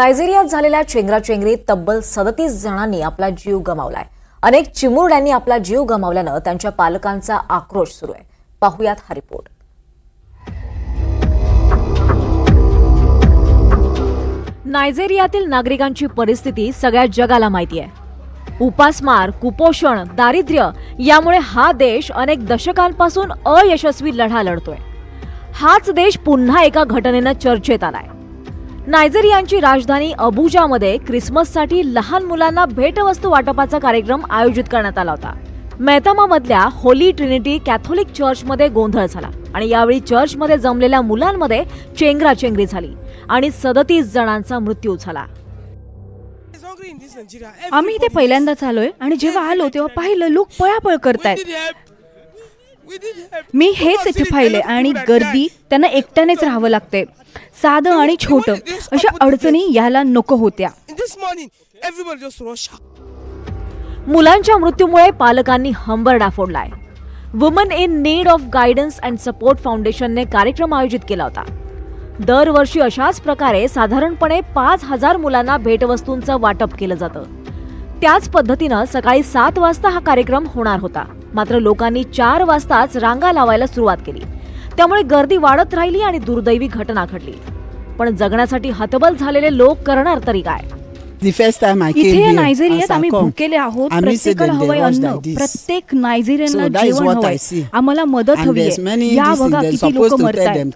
नायजेरियात झालेल्या चेंगराचेंगरीत तब्बल सदतीस जणांनी आपला जीव गमावलाय. अनेक चिमुरड्यांनी आपला जीव गमावल्यानं त्यांच्या पालकांचा आक्रोश सुरू आहे. पाहुयात हा रिपोर्ट. नायजेरियातील नागरिकांची परिस्थिती सगळ्या जगाला माहिती आहे. उपासमार कुपोषण दारिद्र्य यामुळे हा देश अनेक दशकांपासून अयशस्वी लढा लढतोय. हाच देश पुन्हा एका घटनेनं चर्चेत आलाय. नायजेरियाची राजधानी अबुजामध्ये क्रिसमससाठी लहान मुलांना भेटवस्तू वाटपाचा कार्यक्रम आयोजित करण्यात आला होता. मेहतामामधल्या होली ट्रिनिटी कॅथोलिक चर्चमध्ये गोंधळ झाला आणि यावेळी चर्चमध्ये जमलेल्या मुलांमध्ये चेंगराचेंगरी झाली आणि सदतीस जणांचा मृत्यू झाला. आम्ही इथे पहिल्यांदाच आलोय आणि जेव्हा आलो तेव्हा पाहिलं लोक पळापळ करतायत. मी हेच इथे पाहिले आणि गर्दी त्यांना एकट्यानेच राहावं लागते. साधं आणि छोटं अशा अडचणी यायला नको होत्या. मुलांच्या मृत्यूमुळे पालकांनी हंबरडा फोडलाय woman in need of guidance and support फाउंडेशनने कार्यक्रम आयोजित केला होता. दरवर्षी अशाच प्रकारे साधारणपणे पाच हजार मुलांना भेटवस्तूंचं वाटप केलं जातं. त्याच पद्धतीनं सकाळी सात वाजता हा कार्यक्रम होणार होता. मात्र लोकांनी चार वाजताच रांगा लावायला सुरुवात केली. त्यामुळे गर्दी वाढत राहिली आणि दुर्दैवी घटना घडली. पण जगण्यासाठी हतबल झालेले लोक करणार तरी काय? इथे नायजेरियात आम्ही भुकेले आहोत. प्रत्येकाला हवंय अन्न. प्रत्येक नायजेरियनला जेवण हवंय. आम्हाला मदत हवी या बघा किती लोक मरतायत.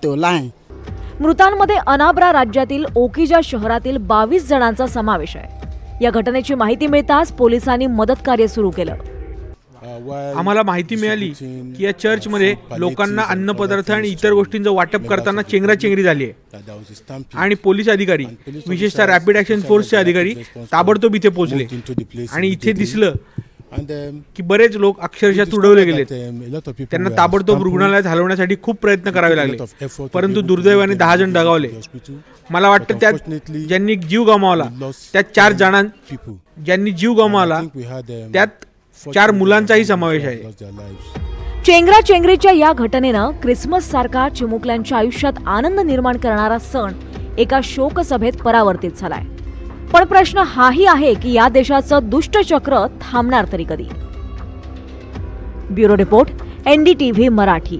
मृतांमध्ये अनाब्रा राज्यातील ओकिजा शहरातील बावीस जणांचा समावेश आहे. या घटनेची माहिती मिळताच पोलिसांनी मदत कार्य सुरू केलं. आम्हाला माहिती मिळाली की या चर्चमध्ये लोकांना अन्नपदार्थ आणि इतर गोष्टींचं वाटप करताना चेंगराचेंगरी झाली आहे. आणि पोलीस अधिकारी विशेषतः रॅपिड ऍक्शन फोर्सचे अधिकारी ताबडतोब इथे पोहोचले. आणि इथे दिसलं की बरेच लोक अक्षरशः तुडवले गेले त्यांना ताबडतोब रुग्णालयात हलवण्यासाठी खूप प्रयत्न करावे लागले. परंतु दुर्दैवाने दहा जण दगावले. मला वाटतं त्यात ज्यांनी जीव गमावला त्यात चार जणां ज्यांनी जीव गमावला त्यात चार मुलांचाही समावेश आहे. चेंगरा चेंगरीच्या या घटनेनं क्रिसमस सारखा चिमुकल्यांच्या आयुष्यात आनंद निर्माण करणारा सण एका शोकसभेत परावर्तित झालाय. पण प्रश्न हाही आहे की या देशाचं दुष्टचक्र थांबणार तरी कधी? Bureau report NDTV Marathi.